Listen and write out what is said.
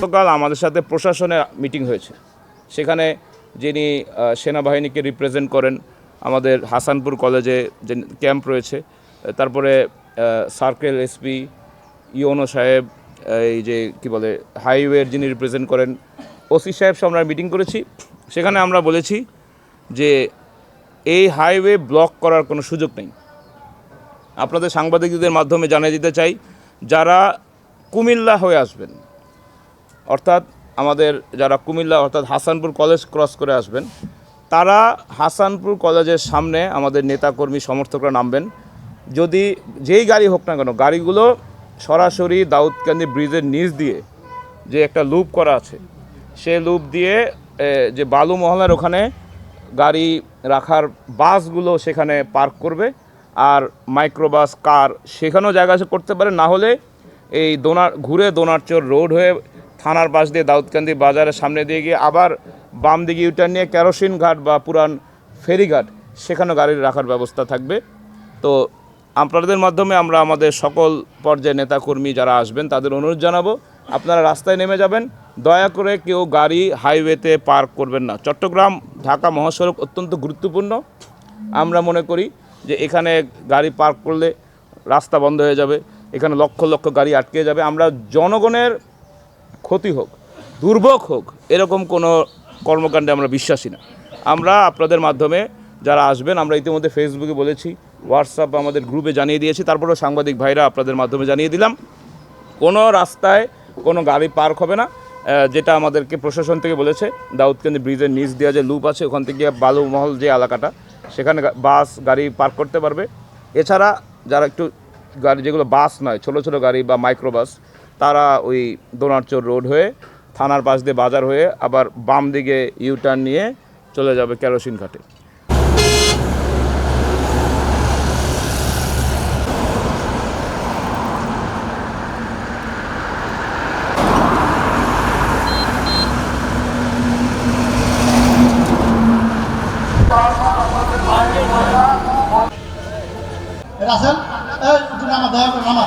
গতকাল আমাদের সাথে প্রশাসনের মিটিং হয়েছে। সেখানে যিনি সেনাবাহিনীকে রিপ্রেজেন্ট করেন, আমাদের হাসানপুর কলেজে যে ক্যাম্প রয়েছে তারপরে সার্কেল এসপি ইওনো সাহেব এই যে কি বলে হাইওয়ের যিনি রিপ্রেজেন্ট করেন ওসি সাহেব সব আমরা মিটিং করেছি। সেখানে আমরা বলেছি যে এই হাইওয়ে ব্লক করার কোনো সুযোগ নেই। আপনাদের সাংবাদিকদের মাধ্যমে জানিয়ে দিতে চাই, যারা কুমিল্লা হয়ে আসবেন অর্থাৎ আমাদের যারা কুমিল্লা অর্থাৎ হাসানপুর কলেজ ক্রস করে আসবেন, তারা হাসানপুর কলেজের সামনে আমাদের নেতাকর্মী সমর্থকরা নামবেন। যদি যেই গাড়ি হোক না কেন, গাড়িগুলো সরাসরি দাউদকান্দি ব্রিজের নিচ দিয়ে যে একটা লুপ করা আছে, সে লুপ দিয়ে যে বালু মহলার ওখানে গাড়ি রাখার বাসগুলো সেখানে পার্ক করবে আর মাইক্রোবাস, কার, সেখানেও জায়গা করতে পারে। না হলে এই দোনার, ঘুরে দোনারচর রোড হয়ে থানার পাশ দিয়ে দাউদকান্দি বাজারের সামনে দিয়ে গিয়ে আবার বাম দিকে ইউটার্ন নিয়ে কেরোসিন ঘাট বা পুরান ফেরিঘাট, সেখানেও গাড়ি রাখার ব্যবস্থা থাকবে। তো আপনাদের মাধ্যমে আমরা আমাদের সকল পর্যায়ে নেতাকর্মী যারা আসবেন, তাদের অনুরোধ জানাব, আপনারা রাস্তায় নেমে যাবেন। দয়া করে কেউ গাড়ি হাইওয়েতে পার্ক করবেন না। চট্টগ্রাম, ঢাকা মহাসড়ক অত্যন্ত গুরুত্বপূর্ণ। আমরা মনে করি যে এখানে গাড়ি পার্ক করলে রাস্তা বন্ধ হয়ে যাবে, এখানে লক্ষ লক্ষ গাড়ি আটকে যাবে। আমরা জনগণের ক্ষতি হোক, দুর্ভোগ হোক, এরকম কোনো কর্মকাণ্ডে আমরা বিশ্বাসী না। আমরা আপনাদের মাধ্যমে যারা আসবেন, আমরা ইতিমধ্যে ফেসবুকে বলেছি হোয়াটসঅ্যাপ আমাদের গ্রুপে জানিয়ে দিয়েছি, তারপরেও সাংবাদিক ভাইরা আপনাদের মাধ্যমে জানিয়ে দিলাম। কোনো রাস্তায় কোনো গাড়ি পার্ক হবে না যেটা আমাদেরকে প্রশাসন থেকে বলেছে, দাউদকান্দি ব্রিজের নিচ দেওয়া যে লুপ আছে, ওখান থেকে বালুমহল যে এলাকাটা, সেখানে বাস, গাড়ি পার্ক করতে পারবে। এছাড়া যারা একটু গাড়ি, যেগুলো বাস নয়, ছোট ছোট গাড়ি বা মাইক্রোবাস তারা ওই দোনারচর রোড হয়ে থানার পাশ দিয়ে বাজার হয়ে আবার বাম দিকে ইউটার্ন নিয়ে চলে যাবে কেরোসিন ঘাটে। রাসেল, এই দয়া করে নামা।